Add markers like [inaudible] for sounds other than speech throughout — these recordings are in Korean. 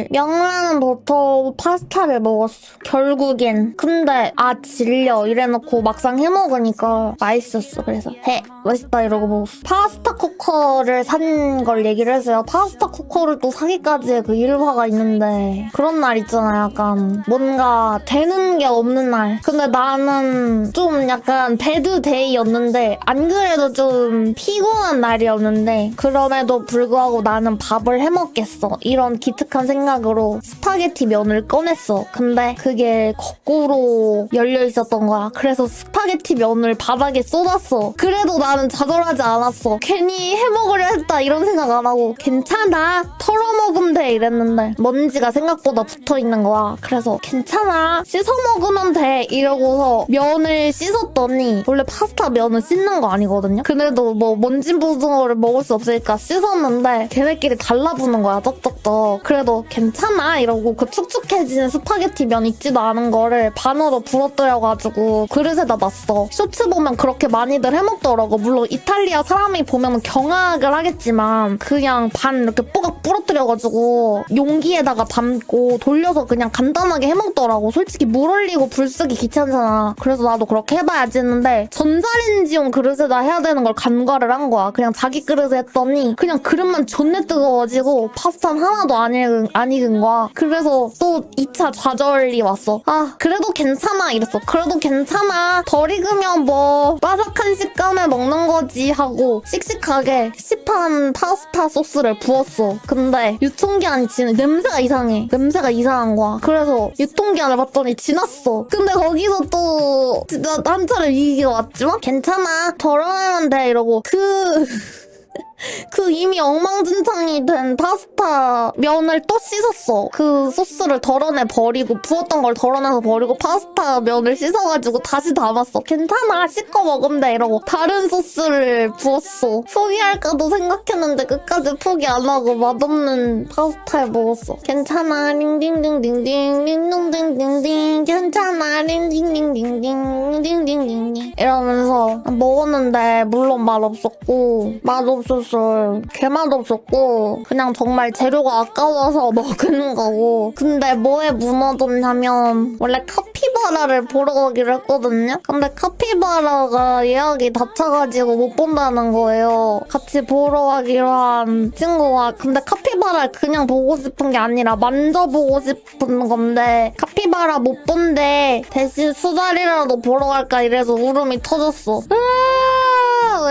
사실 명란 버터 파스타를 먹었어. 결국엔. 근데 아 질려 이래놓고 막상 해먹으니까 맛있었어. 그래서 해 맛있다 이러고 먹었어. 파스타 쿠커를 산 걸 얘기를 했어요. 파스타 쿠커를 또 사기까지의 그 일화가 있는데 그런 날 있잖아. 약간 뭔가 되는 게 없는 날. 근데 나는 좀 약간 배드 데이였는데 안 그래도 좀 피곤한 날이었는데 그럼에도 불구하고 나는 밥을 해 먹겠어. 이런 기특한 생각으로 스파게티 면을 꺼냈어. 근데 그게 거꾸로 열려 있었던 거야. 그래서 스파게티 면을 바닥에 쏟았어. 그래도 나는 좌절하지 않았어. 괜히 해 먹으려 했다 이런 생각 안 하고 괜찮아. 털어 먹으면 돼 이랬는데 먼지가 생각보다 붙어 있는 거야. 그래서 괜찮아. 씻어 먹으면 돼 이러고서 면을 씻었더니 원래 파스타 면은 씻는 거 아니거든요. 그래도 뭐 먼지 거를 먹을 수 없으니까 씻었는데 걔네끼리 달라붙는 거야 쩍쩍쩍. 그래도 괜찮아 이러고 그 축축해지는 스파게티 면 있지도 않은 거를 반으로 부러뜨려가지고 그릇에다 놨어. 쇼츠 보면 그렇게 많이들 해먹더라고. 물론 이탈리아 사람이 보면 경악을 하겠지만 그냥 반 이렇게 뽀각 부러뜨려가지고 용기에다가 담고 돌려서 그냥 간단하게 해먹더라고. 솔직히 물 올리고 불 쓰기 귀찮잖아. 그래서 나도 그렇게 해봐야지 했는데 전자레인지용 그릇에다 해야 되는 걸 간과를 한 거야. 그냥 자기 그릇에 했더니 그냥 그릇만 존내 뜨거워지고 파스타는 하나도 안 익은, 안 익은 거야. 그래서 또 2차 좌절이 왔어. 아 그래도 괜찮아 이랬어. 그래도 괜찮아. 덜 익으면 뭐 바삭한 식감에 먹는 거지 하고 씩씩하게 시판 파스타 소스를 부었어. 근데 유통기한이 지는 냄새가 이상해. 냄새가 이상한 거야. 그래서 유통기한을 봤더니 지났어. 근데 거기서 또 진짜 한 차례 위기가 왔지만 괜찮아. 덜어내면 돼 이러고 그 그 이미 엉망진창이 된 파스타 면을 또 씻었어. 그 소스를 덜어내 버리고 부었던 걸 덜어내서 버리고 파스타 면을 씻어가지고 다시 담았어. 괜찮아 씻고 먹으면 돼 이러고 다른 소스를 부었어. 포기할까도 생각했는데 끝까지 포기 안 하고 맛없는 파스타를 먹었어. 괜찮아 링딩딩딩딩 링딩딩딩딩 괜찮아 링딩딩딩딩 링딩딩딩 이러면서 먹었는데 물론 맛없었고 맛없었어. 개맛 없었고 그냥 정말 재료가 아까워서 [laughs] 먹은 거고. 근데 뭐에 무너졌냐면 원래 카피바라를 보러 가기로 했거든요. 근데 카피바라가 예약이 다 차가지고 못 본다는 거예요. 같이 보러 가기로 한 친구가 근데 카피바라를 그냥 보고 싶은 게 아니라 만져보고 싶은 건데 카피바라 못 본데 대신 수다리라도 보러 갈까 이래서 울음이 터졌어. 으아!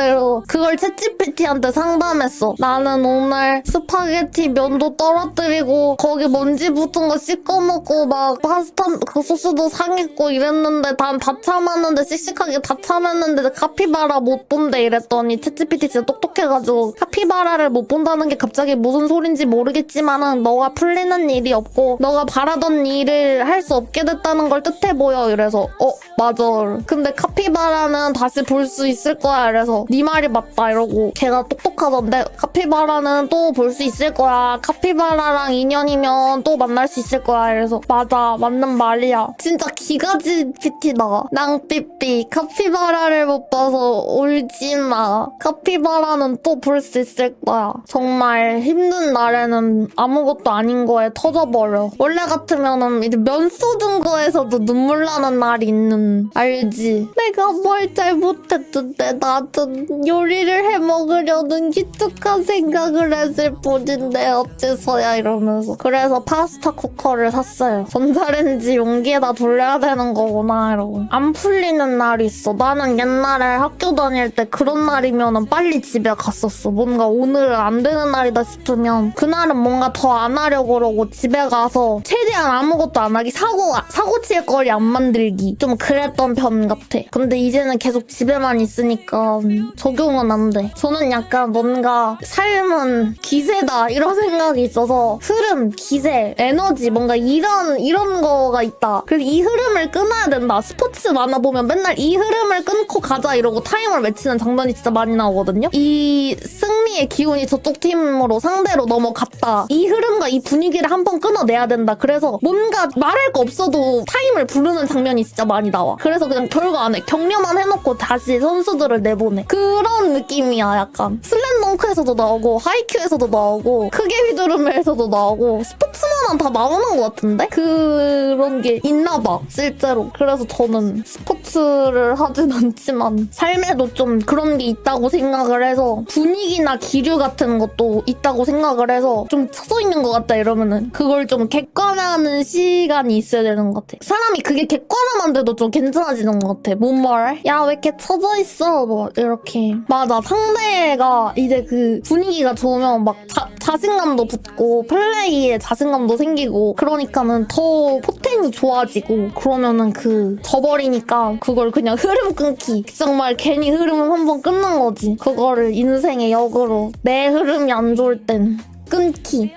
이러고 그걸 챗GPT한테 상담했어. 나는 오늘 스파게티 면도 떨어뜨리고 거기 먼지 붙은 거 씻어 먹고 막 파스타 그 소스도 상했고 이랬는데 난 다 참았는데 씩씩하게 다 참았는데 카피바라 못 본대 이랬더니 챗GPT 진짜 똑똑해가지고 카피바라를 못 본다는 게 갑자기 무슨 소린지 모르겠지만은 너가 풀리는 일이 없고 너가 바라던 일을 할 수 없게 됐다는 걸 뜻해 보여. 이래서 어 맞아. 근데 카피바라는 다시 볼 수 있을 거야. 이래서 네 말이 맞다 이러고 걔가 똑똑하던데 카피바라는 또 볼 수 있을 거야. 카피바라랑 인연이면 또 만날 수 있을 거야. 이래서 맞아 맞는 말이야. 진짜 기가지 피티다. 낭삐삐 카피바라를 못 봐서 울지마. 카피바라는 또 볼 수 있을 거야. 정말 힘든 날에는 아무것도 아닌 거에 터져버려. 원래 같으면은 이제 면 쏟은 거에서도 눈물 나는 날이 있는. 알지? 내가 뭘 잘못했는데 나도 요리를 해 먹으려는 기특한 생각을 했을 뿐인데 어째서야 이러면서. 그래서 파스타 쿠커를 샀어요. 전자레인지 용기에다 돌려야 되는 거구나 이러고 안 풀리는 날이 있어. 나는 옛날에 학교 다닐 때 그런 날이면은 빨리 집에 갔었어. 뭔가 오늘은 안 되는 날이다 싶으면 그날은 뭔가 더 안 하려고 그러고 집에 가서 최대한 아무것도 안 하기. 사고 사고 칠 거리 안 만들기. 좀 그랬던 편 같아. 근데 이제는 계속 집에만 있으니까 음, 적용은 안 돼. 저는 약간 뭔가 삶은 기세다 이런 생각이 있어서 흐름, 기세, 에너지 뭔가 이런 이런 거가 있다. 그래서 이 흐름을 끊어야 된다. 스포츠 만화 보면 맨날 이 흐름을 끊고 가자 이러고 타임을 외치는 장면이 진짜 많이 나오거든요. 이 승 리의 기운이 저쪽 팀으로 상대로 넘어갔다. 이 흐름과 이 분위기를 한번 끊어내야 된다. 그래서 뭔가 말할 거 없어도 타임을 부르는 장면이 진짜 많이 나와. 그래서 그냥 별거 안 해. 격려만 해놓고 다시 선수들을 내보내. 그런 느낌이야, 약간. 슬램 덩크에서도 나오고, 하이큐에서도 나오고, 크게 휘두르면에서도 나오고, 스포츠 하면 다 나오는 것 같은데? 그런 게 있나 봐, 실제로. 그래서 저는 스포츠를 하진 않지만 삶에도 좀 그런 게 있다고 생각을 해서 분위기나 기류 같은 것도 있다고 생각을 해서 좀 쳐져 있는 것 같다 이러면은 그걸 좀 객관화하는 시간이 있어야 되는 것 같아. 사람이 그게 객관화만 돼도 좀 괜찮아지는 것 같아. 뭔 말? 야, 왜 이렇게 쳐져 있어? 뭐, 이렇게. 맞아. 상대가 이제 그 분위기가 좋으면 막 자, 자신감도 붙고 플레이에 자신감도 생기고 그러니까는 더 포텐이 좋아지고 그러면은 그 져버리니까 그걸 그냥 [laughs] 흐름 끊기. 정말 괜히 흐름 한번 끊는 거지. 그거를 인생의 역으로 내 흐름이 안 좋을 땐 끊기